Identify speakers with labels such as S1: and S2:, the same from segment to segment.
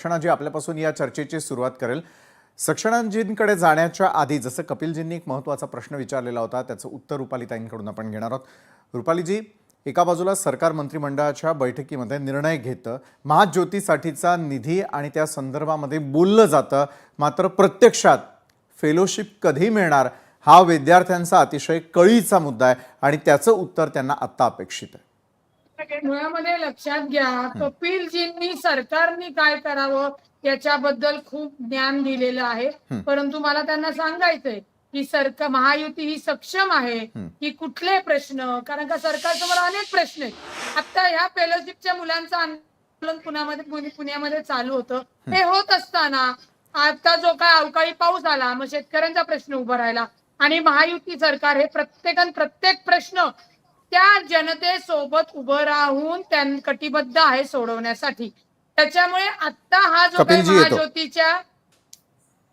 S1: सक्षणाजी आपल्यापासून या चर्चेची सुरुवात करेल. सक्षणाजींकडे जाण्याच्या आधी जसं कपिलजींनी एक महत्त्वाचा प्रश्न विचारलेला होता त्याचं उत्तर रुपालीताईंकडून आपण घेणार आहोत. रुपालीजी एका बाजूला सरकार मंत्रिमंडळाच्या बैठकीमध्ये निर्णय घेतं महाज्योतीसाठीचा निधी आणि त्या संदर्भामध्ये बोललं जातं मात्र प्रत्यक्षात फेलोशिप कधी मिळणार हा विद्यार्थ्यांचा अतिशय कळीचा मुद्दा आहे आणि त्याचं उत्तर त्यांना आत्ता अपेक्षित आहे.
S2: मुळामध्ये लक्षात घ्या कपिलजींनी सरकारने काय करावं याच्याबद्दल खूप ज्ञान दिलेलं आहे.
S1: हं.
S2: परंतु मला त्यांना सांगायचंय की सरकार महायुती ही सक्षम आहे
S1: हं.
S2: की कुठले प्रश्न? कारण का सरकारसमोर अनेक प्रश्न आहेत. आता ह्या फेलोशिपच्या मुलांचं आंदोलन पुण्यामध्ये पुणे- पुण्यामध्ये चालू होतं. हे होत असताना आता जो काय अवकाळी पाऊस आला मग शेतकऱ्यांचा प्रश्न उभा राहिला. आणि महायुती सरकार हे प्रत्येकान प्रत्येक प्रश्न त्या जनतेसोबत उभं राहून त्यां कटिबद्ध आहे सोडवण्यासाठी. त्याच्यामुळे आता हा जो काही. महाज्योतीच्या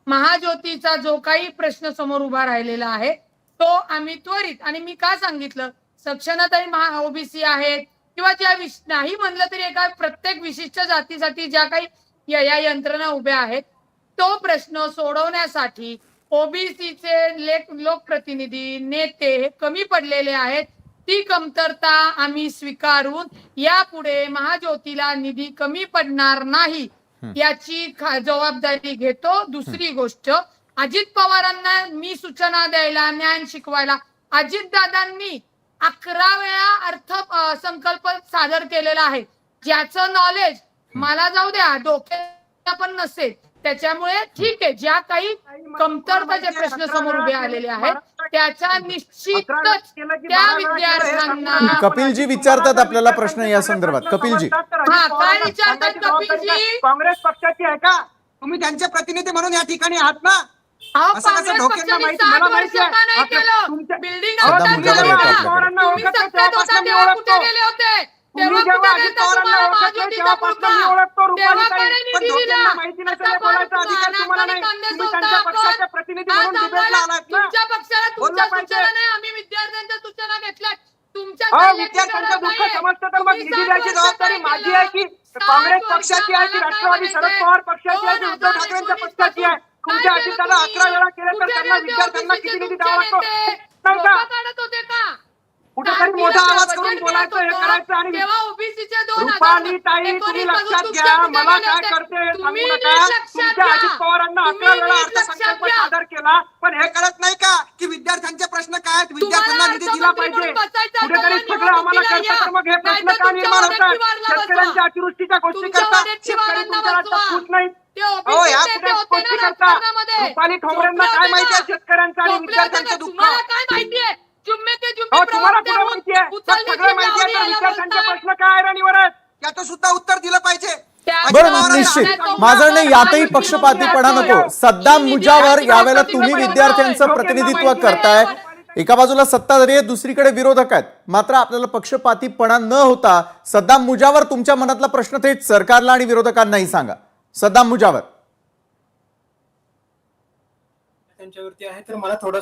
S2: महाज्योतीचा जो काही प्रश्न समोर उभा राहिलेला आहे तो आम्ही त्वरित आणि मी का सांगितलं? सक्षणातही महा ओबीसी आहेत. किंवा ज्या विश नाही म्हणलं तरी एका प्रत्येक विशिष्ट जातीसाठी ज्या काही या या यंत्रणा उभ्या आहेत तो प्रश्न सोडवण्यासाठी ओबीसीचे लेख लोकप्रतिनिधी नेते हे कमी पडलेले आहेत. ती कमतरता आम्ही स्वीकारून यापुढे महाज्योतीला निधी कमी पडणार नाही याची जबाबदारी घेतो. दुसरी गोष्ट अजित पवारांना मी सूचना द्यायला ज्ञान शिकवायला अजितदादांनी अकरा वेळा अर्थ संकल्प सादर केलेला आहे. ज्याचं नॉलेज मला जाऊ द्या डोक्याला पण नसेल. त्याच्यामुळे ठीक आहे ज्या काही कमतरताचे प्रश्न समोर उभे आलेले आहेत त्याचा निश्चितच त्या विद्यार्थ्यांना
S1: कपिलजी विचारतात आपल्याला प्रश्न या संदर्भात. कपिलजी.
S2: हा, काय विचारतात कपिलजी?
S3: काँग्रेस पक्षाची आहे का? तुम्ही त्यांचे प्रतिनिधी म्हणून या ठिकाणी आहात ना?
S2: बिल्डिंग
S3: माहिती नसेल हे बोलायचा अधिकार तुम्हाला नाही. तुम्ही त्यांच्या
S2: सोडता
S3: पक्षाचे
S2: आपण.
S3: प्रतिनिधी म्हणून डिबेटला
S2: आम्हाला
S3: आलात ना
S2: तुमच्या पक्षाला
S3: बोललं
S2: तुमच्या
S3: पाहिजे.
S2: सूचना नाही आम्ही विद्यार्थ्यांच्या सूचना घेतल्यात तुमच्या
S3: अहो,
S2: काही
S3: विद्यार्थ्यांचं
S2: गरज
S3: दुःख
S2: नाहीये.
S3: समजतं तर मग
S2: तुम्ही
S3: निधी
S2: सात
S3: द्यायची
S2: वर्ष
S3: जबाबदारी
S2: काय
S3: माझी
S2: केलं?
S3: आहे की
S2: सात
S3: काँग्रेस
S2: वर्ष
S3: पक्षाची आहे की
S2: मला काय
S3: राष्ट्रवादी शरद
S2: म्हणायचंय?
S3: पवार पक्षाची आहे की
S2: दोन
S3: उद्धव
S2: हजार
S3: ठाकरेंच्या
S2: एकोणीस
S3: पक्षाची आहे
S2: पासून
S3: तुमच्या
S2: काय केलं
S3: अकरा वेळा केलं तर त्यांना विद्यार्थ्यांना किती निधी
S2: तुमचे
S3: द्यावा लागतो
S2: नेते?
S3: नाही का
S2: लोकं काढत होते का
S3: कुठेतरी मोठा आवाज करून बोलायचं हे. करायचं आणि
S2: तेव्हा दोन
S3: रुपाली ताई तुम्ही लक्षात घ्या मला काय करते? सांगू नका तुमच्या. अजित पवारांना अकरा वेळा अर्थसंकल्प. सादर केला पण हे कळत नाही का की विद्यार्थ्यांचे प्रश्न काय आहेत विद्यार्थ्यांना निधी दिला पाहिजे कुठेतरी सगळं आम्हाला कळतं मग हे. प्रश्न का निर्माण होतात. शेतकऱ्यांच्या अतिवृष्टीच्या गोष्टी
S2: वडेट्टीवारांना
S3: शेतकरी तुमच्या. राज्यात खुश नाही या गोष्टी करता. रुपाली ठोंबरेंना काय
S2: होते
S3: माहिती आहे? शेतकऱ्यांचं आणि विद्यार्थ्यांचं? दुःख
S2: तुम्हाला
S3: कुठे माहिती आहे सगळं माहिती आहे विद्यार्थ्यांचे. प्रश्न काय राणीवर आहेत याचं सुद्धा उत्तर दिलं पाहिजे.
S2: त्या-
S1: बरं
S3: पवारांना
S1: निश्चित. माझं नाही यातही पक्षपातीपणा नको. सद्दाम मुजावर यावेळेला तुम्ही विद्यार्थ्यांचं प्रतिनिधित्व करताय. एका बाजूला सत्ताधारी आहे दुसरीकडे विरोधक आहेत. मात्र आपल्याला पक्षपातीपणा न होता सद्दाम मुजावर तुमच्या मनातला प्रश्न थेट सरकारला आणि विरोधकांनाही सांगा. सद्दाम मुजावर.
S4: त्यांच्यावरती आहे तर मला थोडं